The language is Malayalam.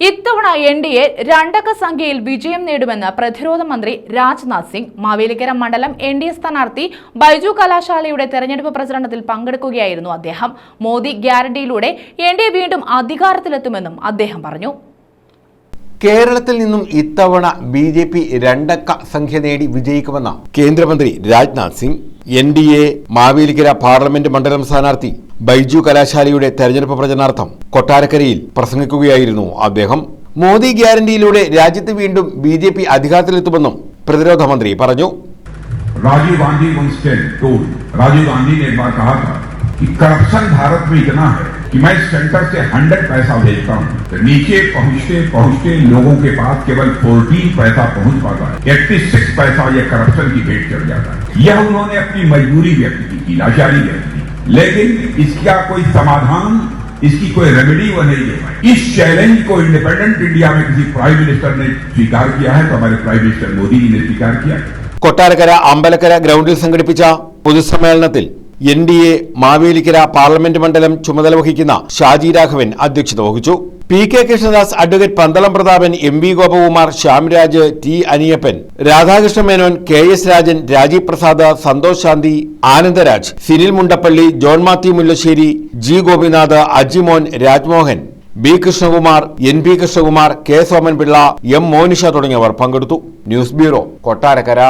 ഇത്തവണ എൻ ഡി എ രണ്ടക്ക സംഖ്യയിൽ വിജയം നേടുമെന്ന് പ്രതിരോധ മന്ത്രി രാജ്നാഥ് സിംഗ് മാവേലിക്കര മണ്ഡലം എൻ ഡി എ സ്ഥാനാർത്ഥി ബൈജു കലാശാലയുടെ തെരഞ്ഞെടുപ്പ് പ്രചരണത്തിൽ പങ്കെടുക്കുകയായിരുന്നു അദ്ദേഹം. മോദി ഗ്യാരണ്ടിയിലൂടെ എൻ ഡി എ വീണ്ടും അധികാരത്തിലെത്തുമെന്നും അദ്ദേഹം പറഞ്ഞു. കേരളത്തിൽ നിന്നും ഇത്തവണ ബി ജെ പി രണ്ടക്ക സംഖ്യ നേടി വിജയിക്കുമെന്ന കേന്ദ്രമന്ത്രി Rajnath Singh N D A Mavelikkara parliament മണ്ഡലം സ്ഥാനാർത്ഥി ബൈജു കലാശാലയുടെ തെരഞ്ഞെടുപ്പ് പ്രചരണാർത്ഥം കൊട്ടാരക്കരയിൽ പ്രസംഗിക്കുകയായിരുന്നു അദ്ദേഹം മോദി ഗ്യാരണ്ടിയിലൂടെ രാജ്യത്ത് വീണ്ടും ബി ജെ പി അധികാരത്തിലെത്തുമെന്നും പ്രതിരോധ മന്ത്രി പറഞ്ഞു Rajiv Gandhi once said told Rajiv Gandhi ने एक बार कहा था कि करप्शन भारत में इतना है कि मैं सेंटर से 100 पैसा भेजता हूँ तो नीचे पहुंचते पहुंचते लोगों के पास केवल 14 पैसा पहुंच पाता है 86 पैसा ये करप्शन की भेंट चढ़ जाता है यह उन्होंने अपनी मजबूरी व्यक्त की की लाचारी व्यक्त की लेकिन इसका कोई समाधान इसकी कोई रेमेडी वो नहीं दे पाई इस चैलेंज को इंडिपेंडेंट इंडिया में किसी प्राइम मिनिस्टर ने स्वीकार किया है तो हमारे प्राइम मिनिस्टर मोदी जी ने स्वीकार किया കൊട്ടാരക്കര അമ്പലക്കര ഗ്രൗണ്ടിൽ സംഘടിപ്പിച്ച പൊതുസമ്മേളനത്തിൽ N D A Mavelikara parliament മണ്ഡലം ചുമതല വഹിക്കുന്ന ഷാജി രാഘവൻ അധ്യക്ഷത വഹിച്ചു P K Krishnadas advocate Pandalam Prathapan M V Gopakumar Shyamraj T Aniyappan Radhakrishna Menon K S Rajan Rajeev Prasad Santhosh Shanthi Anandaraj Sinil Mundappally John Mathew Mullassery G Gopinath Ajimon Rajmohan B Krishnakumar N P Krishnakumar K Somanpillai M Monisha തുടങ്ങിയവർ പങ്കെടുത്തു. News bureau Kottarakkara.